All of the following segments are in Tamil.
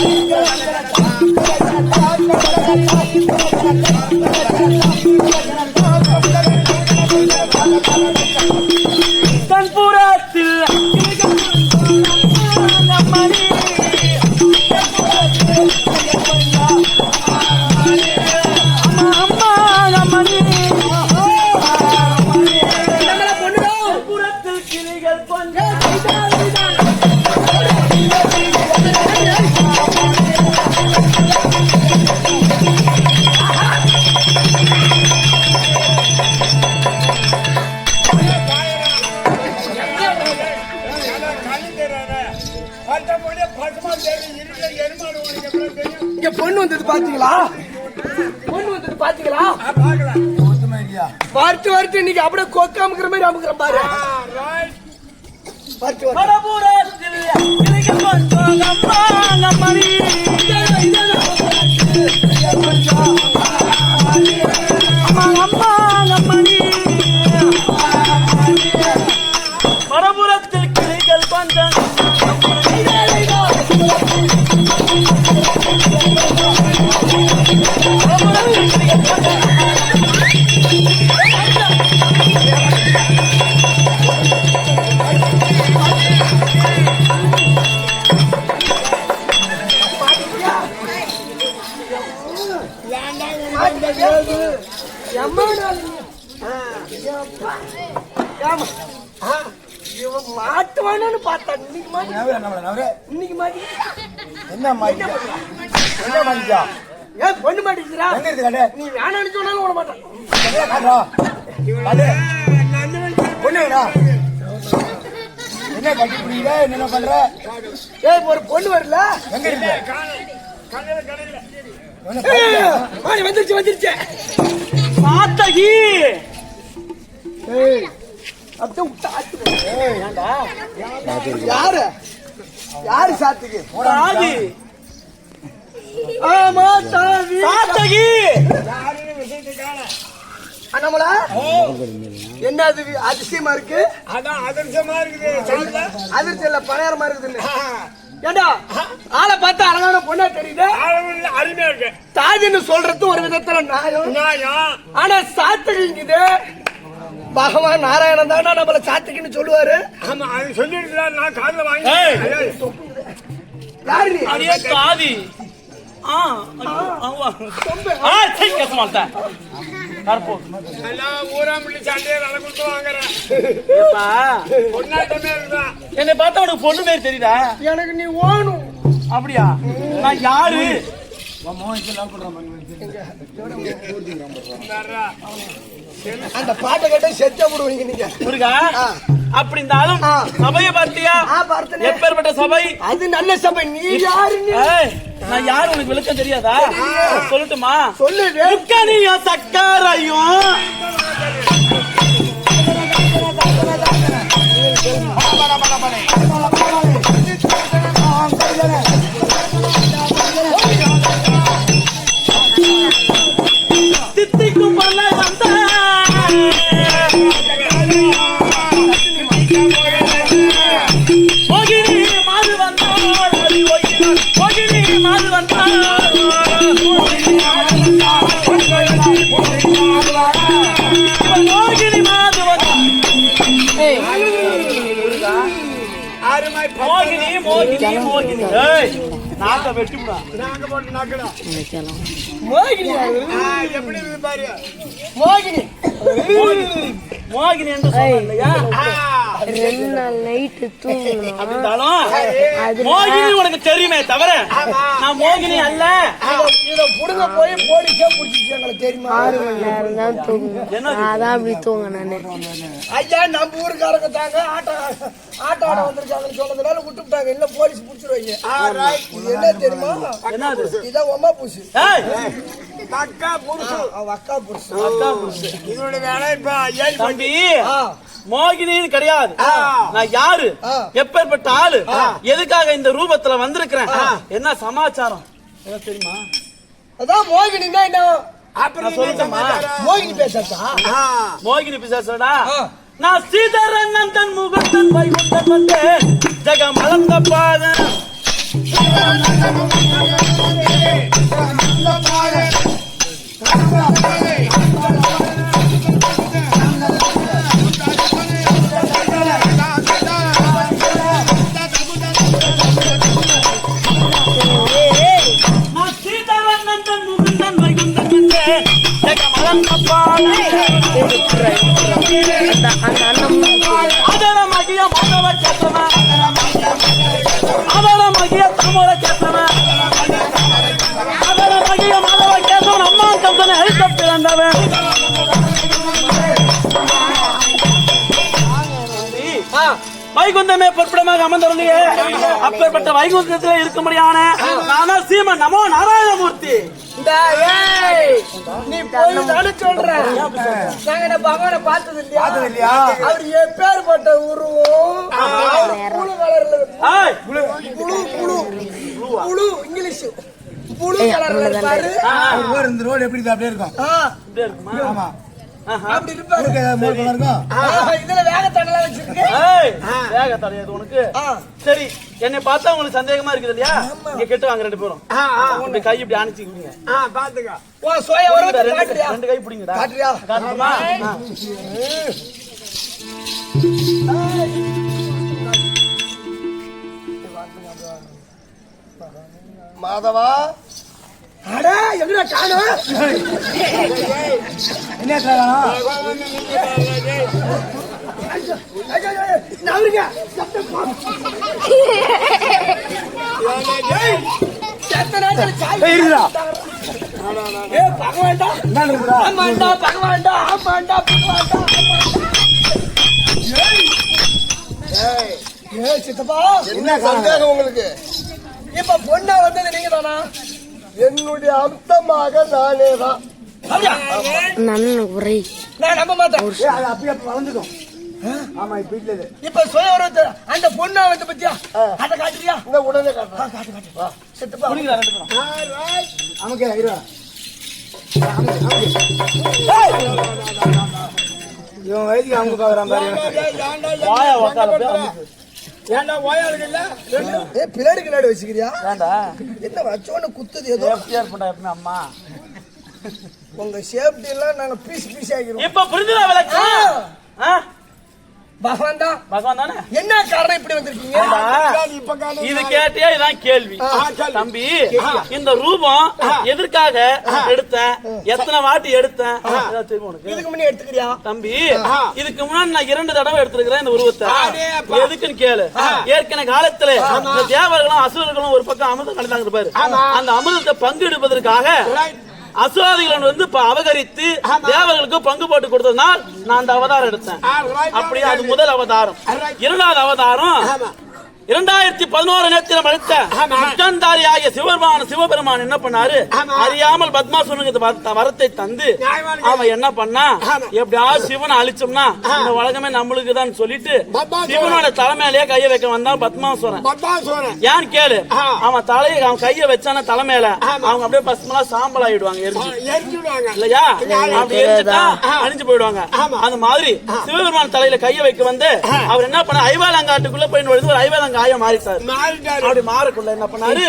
Tinha, வருத்து இன்னைக்கு அப்படியே கொக்கு அமுக்கிற மாதிரி அமுக்கிறேன் பாரு வருத்து பார்த்தா இன்னைக்கு மாட்டி என்ன மாதிரி. என்ன மாதிரிக்கா? ஏன் பொண்ணு கடை நீ வேணாம்னு சொன்னாலும் விட மாட்டான். என்ன கட்டி பிடிக்கிற? என்ன பண்ற? ஏய் ஒரு பொண்ணு வரல? எங்க இருக்கு வந்துருச்சு வந்துருச்சு. சாத்தகி ஏய் அப்படியே விட்டா ஆத்து? யாரு? யாரு சாத்துக்கு? தாவி ஆமா தாவி சாத்தகி! அண்ணாமலா என்ன அது அதிசயமா இருக்கு? அதான் அதிர்ஷ்டமா இருக்குது. அதிர்ச்சி இல்ல பணியாரமா இருக்குதுன்னு. ஏண்டா? ஆளை பார்த்தா அழகான பொண்ணா தெரியுது? அருமையா இருக்கு தாஜின்னு சொல்றது ஒரு விதத்துல நியாயம். நியாயம். ஆனா சாத்துக்குங்குது பகவான் நாராயணன் தானே நம்மள சாத்துக்குன்னு சொல்லுவாரு. ஆமா அது சொல்லிட்டு நான் காதுல வாங்கி. யாரு நீ? அடியே தாவி ஆ ஆவா. ஆ, சீ, கேட்க மாட்டேன். இருக்குதான் என்னை பார்த்தா உனக்கு பொண்ணு மாதிரி தெரியுதா? எனக்கு நீ ஓணும். அப்படியா? நான் யாரு? அந்த பாட்டை கேட்ட செத்த போடுவீங்க நீங்க. முருகா. அப்படி இருந்தாலும். சபையை பார்த்தியா. எப்பேற்பட்ட சபை? அது நல்ல சபை. நீ யாரு நான் யாரு உனக்கு விளக்கம் தெரியாதா? சொல்லட்டுமா? சொல்லு முக்கனியும் சக்காரையும் தித்திக்கும் மோகினி நாக்க வெட்டிப்புடா நாங்க போட்டு நாக்கணும் மோகினி. ஆ, எப்படி இருக்குது பாரு மோகினி. மோகினி என்று இல்லையா? ரெண்டு நாள் நைட்டு தூங்கணும். மோகினி உனக்கு தெரியுமே தவிர நான் மோகினி அல்ல. இத புடுங்க போய் போலீஸே புடிச்சிச்சு எங்களுக்கு தெரியுமா? ஆறு மணி நேரம் தான் தூங்கணும். நான் தான் அப்படி தூங்க நானு ஐயா நம்ம ஊருக்காரங்க தாங்க. ஆட்டோ ஆட்டோ ஆட வந்திருக்காங்கன்னு சொன்னதுனால விட்டுவிட்டாங்க இல்ல போலீஸ் புடிச்சிருவாங்க. என்ன தெரியுமா? என்னது? இதான் ஒம்மா பூசு அக்கா புருஷு அவ அக்கா புருஷு அக்கா புருஷு. இதோட வேலை இப்ப ஏழு தம்பி ஆ, மோகினின்னு கிடையாது. நான் யாரு. எப்பேற்பட்ட ஆளு? எதுக்காக இந்த ரூபத்துல வந்திருக்கிறேன்? என்ன சமாச்சாரம்? தெரியுமா? அதான் மோகினின்னா என்ன? மோகினி பேசாதா? ஆ, மோகினி பிசாசடா? ஆ. நான் சீதரண்ணன் தன் முகத்தன் வைகுண்டன் அளந்த பாதன். அழிக்க பிறந்தவன். வைகுந்தமே பொற்படமாக அமர்ந்தவர்களே அப்பேற்பட்ட வைகுந்தத்தில் இருக்கும்படியான நானா சீமன் நமோ நாராயணமூர்த்தி. நீ போய் தானே சொல்ற நாங்க பார்த்தது இல்லையா? அவர் எப்பேற்பட்ட உருவம்? புழு கலர்ல ஏய், புழு புழு புழு இங்கிலீஷ். புழு கலர்ல இருப்பாரு ஊர் இந்த ரோடு எப்படி அப்படியே இருக்கும். ஆ, இப்படியே இருக்குமா? ஆமா. ஆஹா. அப்படி இருப்பாரு இதுல வேகத்தடலாம் வச்சிருக்கு. உனக்கு. சரி என்னை பார்த்தா உங்களுக்கு சந்தேகமா இருக்குது இல்லையா? இங்க கெட்டு வாங்க ரெண்டு பேரும். இப்படி கை இப்படி அணைச்சிக்கிங்க பாத்துக்க. ஓ சோயா காட்டுறியா ரெண்டு கை பிடிங்கடா. காட்டுறியா காட்டுமா. மாதவா? அட எங்கடா காணோம்? என்ன நவருங்க. ஏ பகவான்டா. ஆமாண்டா பகவான்டா ஆமாண்டா பகவான்டா ஏய் ஏய் சித்தப்பா. என்ன சந்தேகம் உங்களுக்கு. இப்ப பொண்ணா வந்தது நீங்க தானா என்னுடைய அம்சமாக நானே தான். அண்ணனுக்கு உரை நான் நம்ப மாட்டேன் அப்படியே வளர்ந்துக்கும் ஆமா இப்ப இது. இப்ப சுயவரத்தை அந்த பொண்ணா வந்து பத்தியா? அத காட்டுறியா? இந்த உடனே காட்டு காட்டு காட்டு. வா. ரெண்டு பேரும். நமக்கு இருவா இவன் வயதுக்கு அவங்க பாக்குறான் பாரு. வாயா உக்கால போய் அமுக்கு. ஏன்டா ஓயாளுக்கு இல்ல? ஏ பின்னாடி கிளாடி வச்சுக்கிறியா? ஏன்டா என்ன வச்சோன்னு குத்துது ஏதோ. சேஃப்டியா இருப்பா எப்பவுமே அம்மா. உங்க சேஃப்டி எல்லாம் நாங்க பீஸ் பீஸ் ஆகிருவோம் இப்ப புரிஞ்சுதா விளக்கு? ஆ? பகவான் தான். பகவான் தானே? என்ன காரணம் இப்படி வந்திருக்கீங்க? ஏண்டா? இப்ப காலம் இது கேட்டியா இதான் கேள்வி. தம்பி இந்த ரூபம் எதற்காக எடுத்தேன்? எத்தனை வாட்டி எடுத்தேன்? இதுக்கு எடுத்துக்கிறியா? தம்பி இதுக்கு முன்னாடி நான் இரண்டு தடவை எடுத்திருக்கிறேன் இந்த உருவத்தை. எதுக்குன்னு கேளு. ஏற்கனவே காலத்துல தேவர்களும் அசுரர்களும் ஒரு பக்கம் அமிர்தம் கலந்தாங்க பாரு. அந்த அமிர்தத்தை பங்கு எடுப்பதற்காக அசுராதிகள் வந்து இப்ப அபகரித்து தேவர்களுக்கு பங்கு போட்டு கொடுத்ததுனால் நான் அந்த அவதாரம் எடுத்தேன். அப்படியே அது முதல் அவதாரம். இரண்டாவது அவதாரம் இரண்டாயிரத்தி பதினோரு நேரத்தில் அளித்த முக்கந்தாரி ஆகிய சிவபெருமான சிவபெருமான் என்ன பண்ணாரு? அறியாமல் பத்மாசுரனுக்கு வர- வரத்தை தந்து அவன் என்ன பண்ணா? எப்படியாவது சிவனை அழிச்சோம்னா இந்த உலகமே நம்மளுக்கு தான் சொல்லிட்டு. சிவனோட தலைமையிலேயே கைய வைக்க வந்தான் பத்மாசுரன் ஏன்னு கேளு. அவன் தலையை அவன் கைய வச்சான தலைமையில அவங்க அப்படியே பசுமலா சாம்பல் ஆயிடுவாங்க இல்லையா? அப்படி எரிஞ்சுட்டா அழிஞ்சு போயிடுவாங்க. அந்த மாதிரி சிவபெருமான் தலையில கைய வைக்க வந்து அவர் என்ன பண்ண ஐவாலங்காட்டுக்குள்ள போய் ஒரு ஐவாலங்காய மாறிட்டார். மாறிட்டாரு. அப்படி மாறக்குள்ள என்ன பண்ணாரு?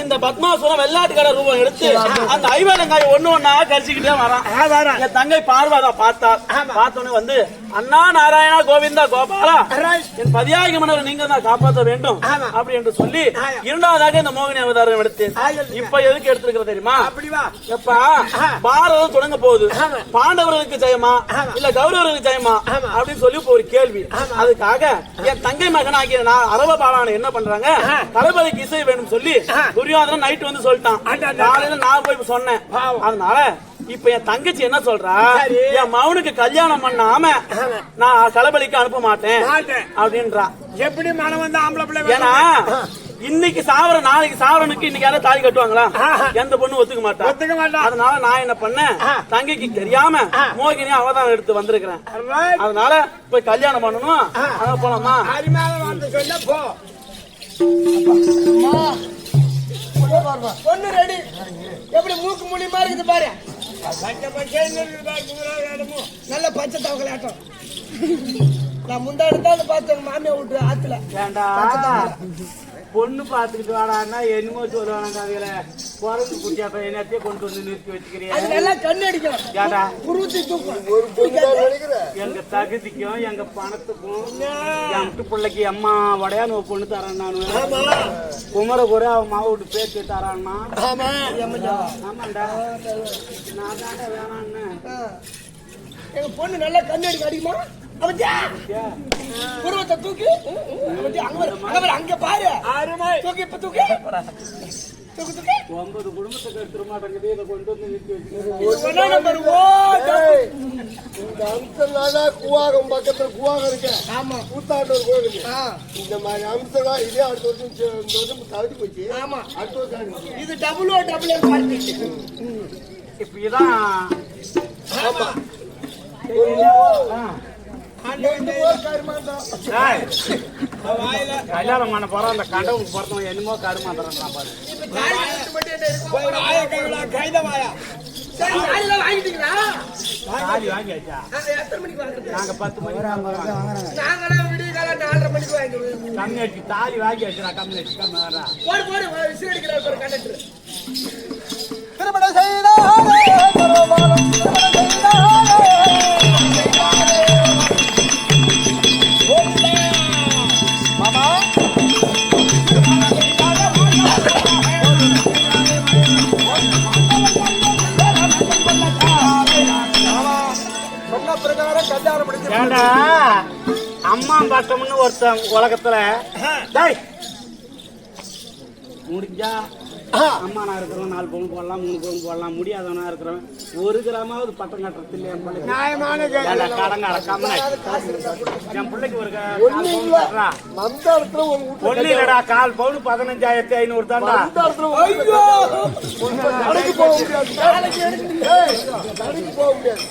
இந்த பத்மாசுரம் வெள்ளாட்டுக்கடை ரூபம் எடுத்து அந்த ஐவாலங்காய ஒண்ணு ஒண்ணா கரிச்சுக்கிட்டே வரான். என் தங்கை பார்வதா பார்த்தார் பார்த்தோன்னே வந்து அண்ணா நாராயணா கோவிந்தா கோபாலா என் பதியாகி மன்னர் நீங்க தான் காப்பாற்ற வேண்டும். அப்படி என்று சொல்லி இரண்டாவதாக இந்த மோகினி அவதாரம் எடுத்தேன் இப்ப எதுக்கு எடுத்திருக்கிற தெரியுமா? எப்பா பாரதம் தொடங்க போகுது. பாண்டவர்களுக்கு ஜெயமா? இல்ல கௌரவர்களுக்கு ஜெயமா? அப்படின்னு சொல்லி ஒரு கேள்வி. அதுக்காக என் தங்கை மகன் ஆகிய நான் அரவ பாலான என்ன பண்றாங்க? தளபதிக்கு இசை வேணும் சொல்லி துரியோதனன் நைட் வந்து சொல்லிட்டான். காலையில நான் போய் சொன்னேன். அதனால இப்ப என் தங்கச்சி என்ன சொல்றா? என் மகனுக்கு கல்யாணம் பண்ணாம நான் களபலிக்கு அனுப்ப மாட்டேன் மாட்டேன். அப்படின்றா. எப்படி மனம் வந்து ஆம்பளை பிள்ளை ஏன்னா இன்னைக்கு சாவர நாளைக்கு சாவரனுக்கு இன்னைக்கு யாரும் தாலி கட்டுவாங்களா? எந்த பொண்ணு ஒத்துக்க மாட்டா. ஒத்துக்க மாட்டா. அதனால நான் என்ன பண்ணேன்? தங்கைக்கு தெரியாம மோகினி அவதாரம் எடுத்து வந்திருக்கிறேன். அதனால போய் கல்யாணம் பண்ணணும். அதான் போலாமா? பொண்ணு ரெடி. எப்படி மூக்கு மூலியமா இருக்குது பாரு பச்சை பச்சைன்னு இருக்குது பாரு. நல்ல பச்சை தவக்கலாட்டம் நான் முந்தாடி தான் பார்த்தேன் மாமியா விட்டு ஆத்துல. வேண்டா. பொண்ணு பாத்துக்கிட்டு வாடான்னா என்னமோ சொல்லுவாங்க அதுல பிறந்து குட்டியாப்ப என்னத்தையும் கொண்டு வந்து நிறுத்தி நினைக்கிறேன். எங்க தகுதிக்கும் எங்க பணத்துக்கும் என் வீட்டு பிள்ளைக்கு அம்மா வடையான்னு ஒரு பொண்ணு தரேன் நானு. குமர கூட அவன் மாவு விட்டு பேச்சு தரான்னா ஆமா. ஆமாண்டா. நான் தாண்டா வேணான்னு. எங்க பொண்ணு நல்லா கண்ணு அடிக்க அடிக்குமா? குருவத்தை தூக்கி. அங்க அங்க பாரு, தூக்கி இப்ப தூக்கி. ஒன்பது குடும்பத்துக்கு எடுத்துட மாட்டேங்குது. இதை கொண்டு வந்து நிறுத்தி ஏய், இந்த அம்சம்னா கூவாகம் பக்கத்துல கூவாகம் இருக்கு. ஆமா. கூத்தாண்டவர் கோயிலுக்கு. இந்த மாதிரி அம்சம்லாம் இதே அடுத்த வருஷம் இந்த வருஷம் போச்சு. ஆமா. அடுத்த வருஷம். இது டபுள் ஓ டபுள் இப்ப இதான் ஆமா. கல்யாணம் பண்ண போறோம் அந்த கண்டவுக்கு பிறந்தவன் என்னமோ கருமாந்திரம் பாரு தாலி நாங்க பத்து மணி கம்மி அடிச்சு தாலி வாங்கி வச்சுடா கம்மி கம்மி போடு போடு திருமணம் செய்த பிரகாரம் கல்யாணம் முடிஞ்சு அம்மா பட்டம்னு ஒருத்தன் உலகத்துல முடிஞ்சா அம்மா நான் இருக்கிறவன் நாலு பவுன் போடலாம் மூணு பவுன் போடலாம் முடியாதவனா இருக்கிறவன் ஒரு கிராமாவது பட்டம் கட்டுறது இல்லையா நியாயமான கடங்க அடக்காம என் பிள்ளைக்கு ஒரு ஒண்ணு இல்லடா கால் பவுன் பதினஞ்சாயிரத்தி ஐநூறு தான்டா. அந்த இடத்துல ஒரு ஐயோ! கடைக்கு போக முடியாது. போக முடியாது.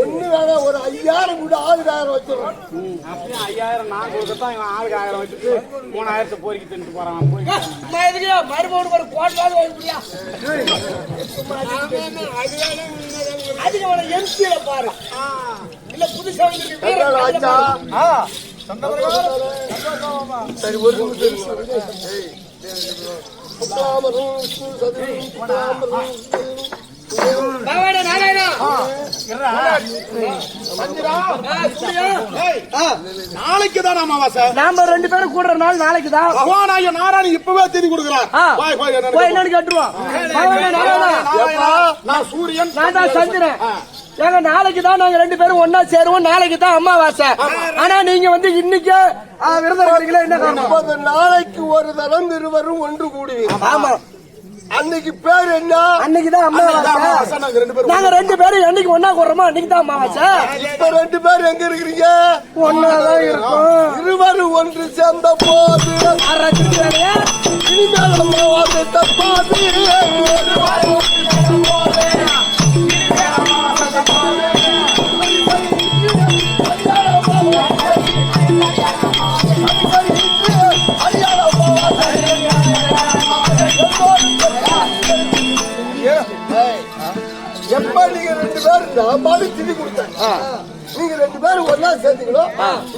ஒண்ணு வேணாம் ஒரு ஐயாயிரம் கூட ஆறுகாயிரம் வச்சிடும் அப்படியே ஐயாயிரம் நான் கொடுக்கத்தான் இவன் ஆளுக்கு ஆயிரம் வச்சுட்டு மூணாயிரத்தை தின்ட்டு போறான் எதுக்கு மறுபடியும் ஒரு கோட்டாவது அதுக்கு அவனை எம்சியில பாரு. இல்ல புதுசா வந்து சரி ஒரு நிமிஷம் இரு. ஏய், புத்தாமரும் சதுரும் புத்தாமரும் நாராயணா நாராயணா நாளைக்கு தான் அமாவாசை? நாம ரெண்டு பேரும் கூடுற நாள் நாளைக்கு தான் பகவானாய நாராயணன் இப்பவே தேதி போய், என்னன்னு. ஏப்பா, நான் சூரியன். நான் தான் சந்திரன். ஏங்க நாளைக்கு தான் நாங்க ரெண்டு பேரும் ஒன்னா சேருவோம். நாளைக்கு தான் அமாவாசை ஆனா நீங்க வந்து இன்னைக்கு விரதம் இருக்கிறீங்களா? என்ன நாளைக்கு ஒரு தரம் இருவரும் ஒன்று கூடுவீங்க. ஆமா. அன்னைக்கு பேர் என்ன? அன்னைக்கு தான் அமாவாசை அமாவாசை, நாங்க ரெண்டு பேரும் நாங்க ரெண்டு பேரும் என்னைக்கு ஒன்னா கூடுறோமோ அன்னைக்கு தான் அமாவாசை இப்ப ரெண்டு பேர் எங்க இருக்கிறீங்க? ஒன்னாதான் இருக்கும். இருவரும் ஒன்று சேர்ந்த போது? இனிமேல் அம்மாவாசை தப்பாது. எப்ப நீங்க ரெண்டு பேரும் நான் பாடு திதி கொடுத்தேன் நீங்க ரெண்டு பேரும் ஒன்னா சேர்ந்தீங்களோ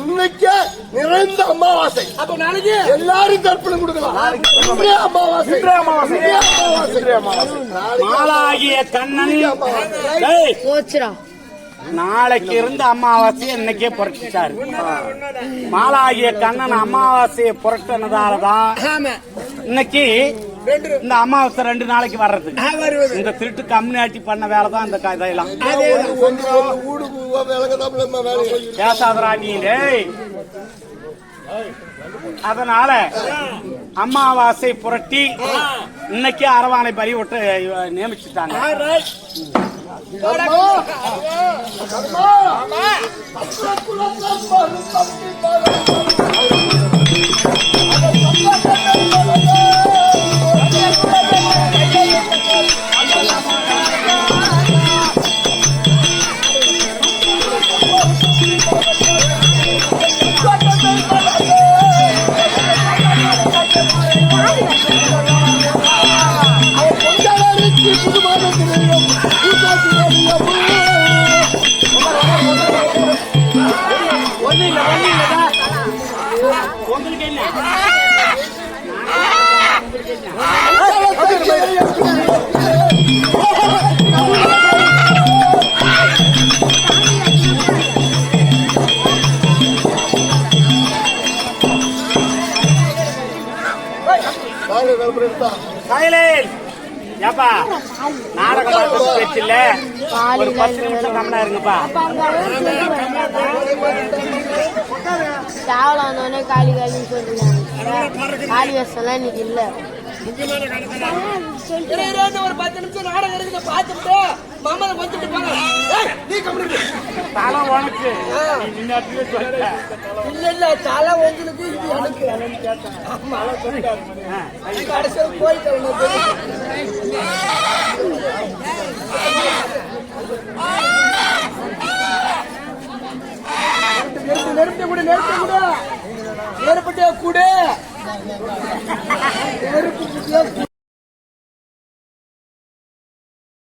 இன்னைக்கு நிறைந்த அமாவாசை. அப்ப நாளைக்கு? எல்லாரும் தர்ப்பணம் கொடுக்கலாம். அமாவாசை. அமாவாசை. அமாவாசை. மாலாகிய கண்ணன். டேய், போச்சுடா. நாளைக்கு இருந்த அமாவாசையை இன்னைக்கே புரட்டிட்டாரு. மாலாகிய கண்ணன் அமாவாசையை புரட்டினதாலதான் ஆமா. இன்னைக்கு இந்த அமாவாசை ரெண்டு நாளைக்கு வர்றது. இந்த திருட்டு கம்யூனிட்டி பண்ண வேலை தான் இந்த கதையெல்லாம் ஒன்று ஒன்று ஒன்று ஊடு விளக்கதான் நம்ம வேலை பேசாதரா நீ டேய். அதனால அமாவாசை புரட்டி இன்னைக்கு அரவானை பலி விட்டு நியமிச்சுட்டாங்க. கர்மா! ஏப்பா நாடகம் பார்த்து பேச்சு இல்ல ஒரு பத்து நிமிஷம் கம்மனா இருங்கப்பா. சாவல வந்தோடனே காலி காலின்னு சொல்லிருக்காங்க காலி வேஷம்லாம் இன்னைக்கு இல்ல. ஒரு பத்து நிமிஷம் நாடகம் இருக்குது பார்த்துட்டு மாமலை வந்துட்டு போங்க நீ கம்முனு தலை உனக்கு இல்ல இல்ல தலை உங்களுக்கு இது எனக்கு கடைசியில் நெருப்பு நெருப்பு கூட நெருப்பு கூட கூட நெருப்பு